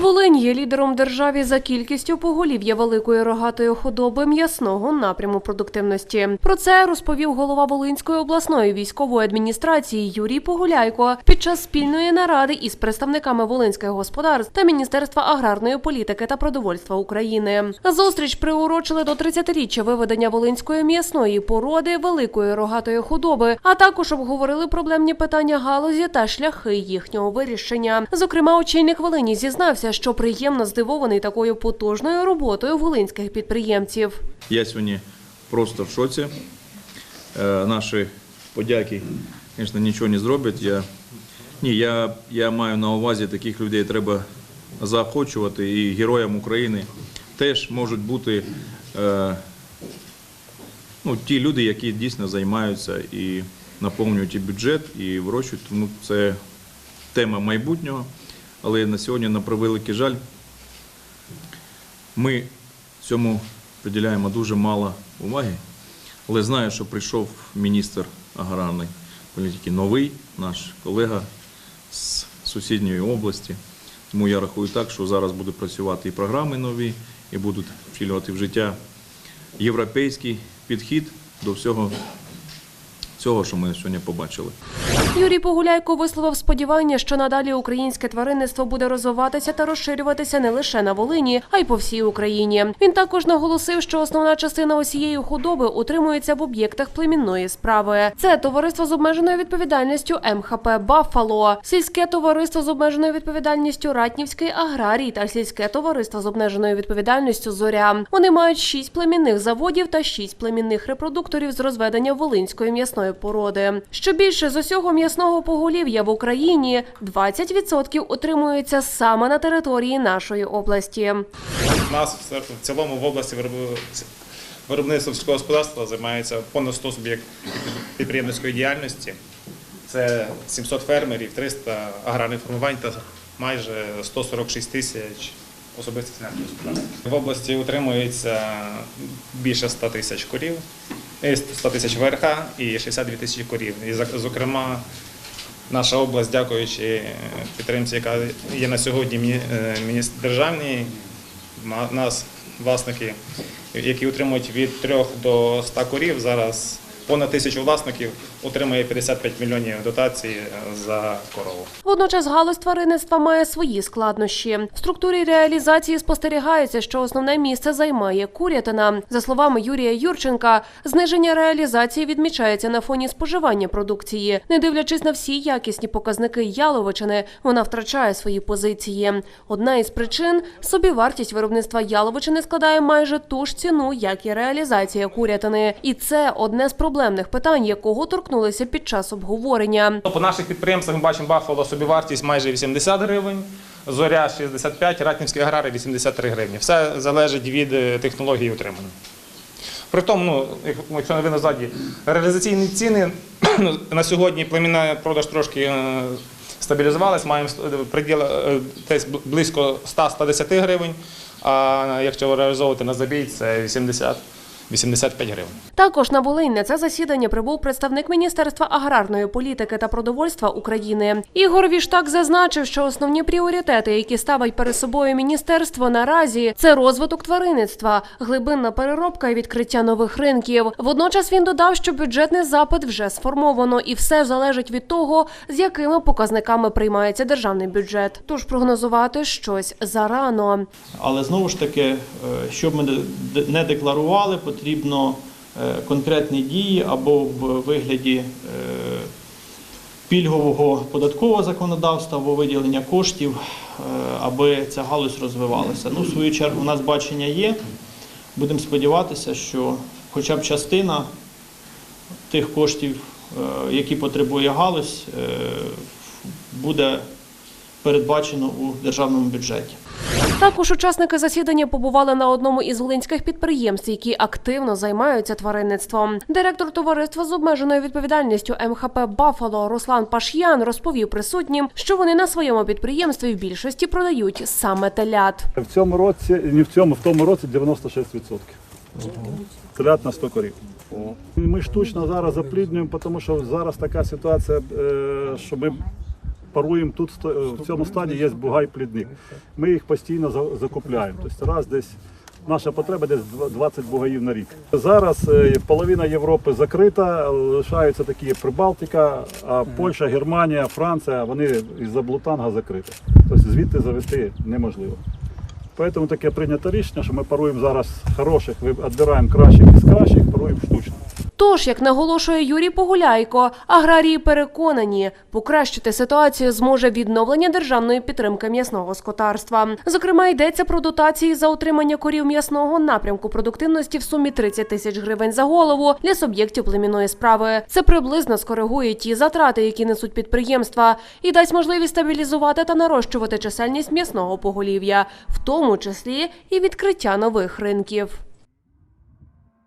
Волинь є лідером державі за кількістю поголів'я великої рогатої худоби м'ясного напряму продуктивності. Про це розповів голова Волинської обласної військової адміністрації Юрій Погуляйко під час спільної наради із представниками волинських господарств та Міністерства аграрної політики та продовольства України. Зустріч приурочили до 30-річчя виведення волинської м'ясної породи великої рогатої худоби, а також обговорили проблемні питання галузі та шляхи їхнього вирішення. Зокрема, очільник Волині зізнався, що приємно здивований такою потужною роботою волинських підприємців. Я сьогодні просто в шоці. Е, Наші подяки, звісно, нічого не зроблять. Я, ні, я, я маю на увазі, таких людей треба заохочувати. І героям України теж можуть бути е, ну, ті люди, які дійсно займаються і наповнюють і бюджет, і вирощують. Тому це тема майбутнього. Але на сьогодні, на превеликий жаль, ми цьому приділяємо дуже мало уваги, але знаю, що прийшов міністр аграрної політики новий, наш колега з сусідньої області. Тому я рахую так, що зараз будуть працювати і програми нові, і будуть втілювати в життя європейський підхід до всього цього, що ми сьогодні побачили. Юрій Погуляйко висловив сподівання, що надалі українське тваринництво буде розвиватися та розширюватися не лише на Волині, а й по всій Україні. Він також наголосив, що основна частина усієї худоби утримується в об'єктах племінної справи. Це товариство з обмеженою відповідальністю МХП Баффало, сільське товариство з обмеженою відповідальністю Ратнівський аграрій та сільське товариство з обмеженою відповідальністю Зоря. Вони мають шість племінних заводів та шість племінних репродукторів з розведення волинської м'ясної породи. Що більше з усього м'ясного поголів'я в Україні 20% утримується саме на території нашої області. У нас в цілому в області виробництво сільського господарства займається понад 100 суб'єктів підприємницької діяльності. Це 700 фермерів, 300 аграрних формувань та майже 146 тисяч особистих господарств. В області утримується більше 100 тисяч корів, 100 тисяч верха і 62 тисячі корів. І, зокрема, Наша область, дякуючи е, підтримці, яка є на сьогодні е, державній, нас, власники, які утримують від 3 до 100 корів, зараз понад тисячу власників отримує 55 мільйонів дотацій е, за корову. Водночас галузь тваринництва має свої складнощі. В структурі реалізації спостерігається, що основне місце займає курятина. За словами Юрія Юрченка, зниження реалізації відмічається на фоні споживання продукції. Не дивлячись на всі якісні показники яловичини, вона втрачає свої позиції. Одна із причин собівартість виробництва яловичини складає майже ту ж ціну, як і реалізація курятини. І це одне з проблемних питань, якого торкнулися під час обговорення. По наших підприємствах ми бачимо Баффало собівартість майже 80 гривень, Зоря 65, Ратнівські аграри 83 гривні. Все залежить від е, технології утримання. При тому, ну, як- якщо ви назаді, реалізаційні ціни на сьогодні племінна продаж трошки е, стабілізувалась, маємо е, десь близько 100-110 гривень, а якщо реалізовувати на забій, це 80 85 гривень. Також на Волинь на це засідання прибув представник Міністерства аграрної політики та продовольства України. Ігор Віштак зазначив, що основні пріоритети, які ставить перед собою міністерство наразі, це розвиток тваринництва, глибинна переробка і відкриття нових ринків. Водночас він додав, що бюджетний запит вже сформовано, і все залежить від того, з якими показниками приймається державний бюджет. Тож прогнозувати щось зарано. Але знову ж таки, е, щоб ми не декларували, потрібно е, конкретні дії або в вигляді е, пільгового податкового законодавства або виділення коштів, е, аби ця галузь розвивалася. Ну, в свою чергу, у нас бачення є. Будемо сподіватися, що хоча б частина тих коштів, які потребує галузь, буде передбачено у державному бюджеті. Також учасники засідання побували на одному із волинських підприємств, які активно займаються тваринництвом. Директор товариства з обмеженою відповідальністю МХП Бафало Руслан Паш'ян розповів присутнім, що вони на своєму підприємстві в більшості продають саме телят. В цьому році, не в цьому, в тому році 96%. Телят на 100 корів. Ми штучно зараз запліднюємо, тому що зараз така ситуація, е, що ми паруємо тут в цьому стаді є бугай плідник. Ми їх постійно закупляємо. Тобто раз десь наша потреба десь 20 бугаїв на рік. Зараз е, половина Європи закрита, лишаються такі Прибалтика, а Польща, Германія, Франція, вони із-за блутанга закриті. Тобто звідти завести неможливо. Тому таке прийнято рішення, що ми паруємо зараз хороших, відбираємо кращих із кращих, паруємо штучно. Тож, як наголошує Юрій Погуляйко, аграрії переконані, покращити ситуацію зможе відновлення державної підтримки м'ясного скотарства. Зокрема, йдеться про дотації за утримання корів м'ясного напрямку продуктивності в сумі 30 тисяч гривень за голову для суб'єктів племінної справи. Це приблизно скоригує ті затрати, які несуть підприємства, і дасть можливість стабілізувати та нарощувати чисельність м'ясного поголів'я, в тому числі і відкриття нових ринків.